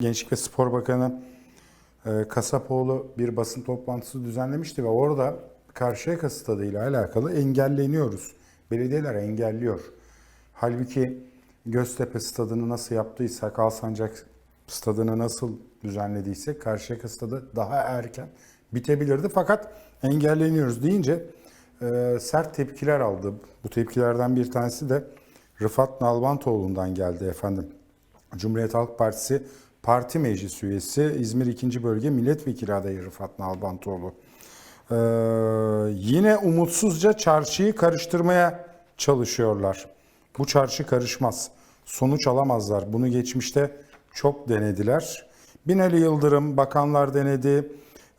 Gençlik ve Spor Bakanı e, Kasapoğlu bir basın toplantısı düzenlemişti ve orada Karşıyaka Stadı ile alakalı engelleniyoruz. Belediyeler engelliyor. Halbuki Göztepe Stadı'nı nasıl yaptıysak, Alsancak Stadı'nı nasıl düzenlediysek Karşıyaka Stadı daha erken bitebilirdi. Fakat engelleniyoruz deyince e, sert tepkiler aldı. Bu tepkilerden bir tanesi de Rıfat Nalbantoğlu'ndan geldi efendim. Cumhuriyet Halk Partisi Parti Meclis Üyesi İzmir 2. Bölge Milletvekili adayı Rıfat Nalbantoğlu. Ee, yine umutsuzca çarşıyı karıştırmaya çalışıyorlar. Bu çarşı karışmaz. Sonuç alamazlar. Bunu geçmişte çok denediler. Binali Yıldırım, bakanlar denedi.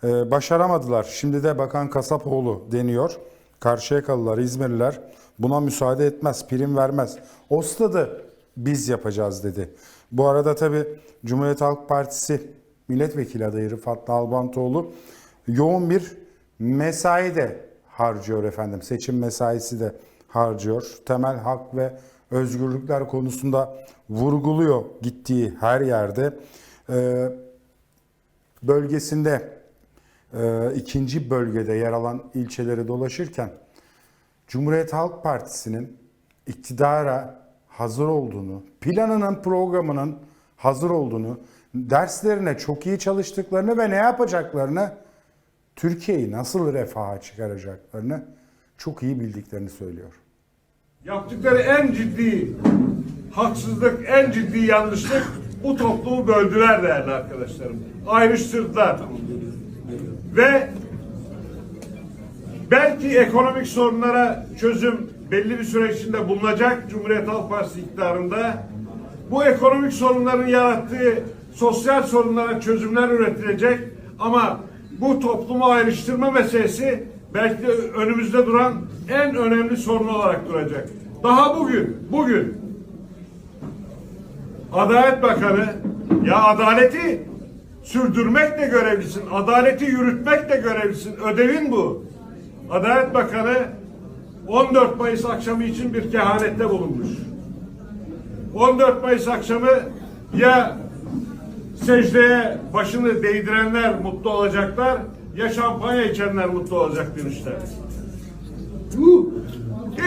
Ee, başaramadılar. Şimdi de Bakan Kasapoğlu deniyor. Karşıyakalılar, İzmirliler buna müsaade etmez, prim vermez. O stadı biz yapacağız dedi. Bu arada tabii Cumhuriyet Halk Partisi milletvekili adayı Rıfat Nalbantoğlu yoğun bir mesai de harcıyor efendim. Seçim mesaisi de harcıyor. Temel hak ve özgürlükler konusunda vurguluyor gittiği her yerde. Ee, bölgesinde e, ikinci bölgede yer alan ilçeleri dolaşırken Cumhuriyet Halk Partisi'nin iktidara hazır olduğunu, planının, programının hazır olduğunu, derslerine çok iyi çalıştıklarını ve ne yapacaklarını, Türkiye'yi nasıl refaha çıkaracaklarını çok iyi bildiklerini söylüyor. Yaptıkları en ciddi haksızlık, en ciddi yanlışlık bu toplumu böldüler değerli arkadaşlarım. Ayrıştırdılar. Ve belki ekonomik sorunlara çözüm belli bir süre içinde bulunacak Cumhuriyet Halk Partisi iktidarında. Bu ekonomik sorunların yarattığı sosyal sorunlara çözümler üretilecek ama bu toplumu ayrıştırma meselesi belki de önümüzde duran en önemli sorun olarak duracak. Daha bugün, bugün Adalet Bakanı ya adaleti sürdürmekle görevlisin, adaleti yürütmekle görevlisin. Ödevin bu. Adalet Bakanı 14 Mayıs akşamı için bir kehanette bulunmuş. 14 Mayıs akşamı ya secdeye başını değdirenler mutlu olacaklar ya şampanya içenler mutlu olacak demişler.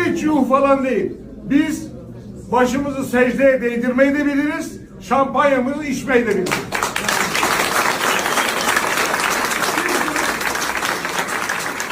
Hiç yuh falan değil. Biz başımızı secdeye değdirmeyi de biliriz, şampanyamızı içmeyi de biliriz.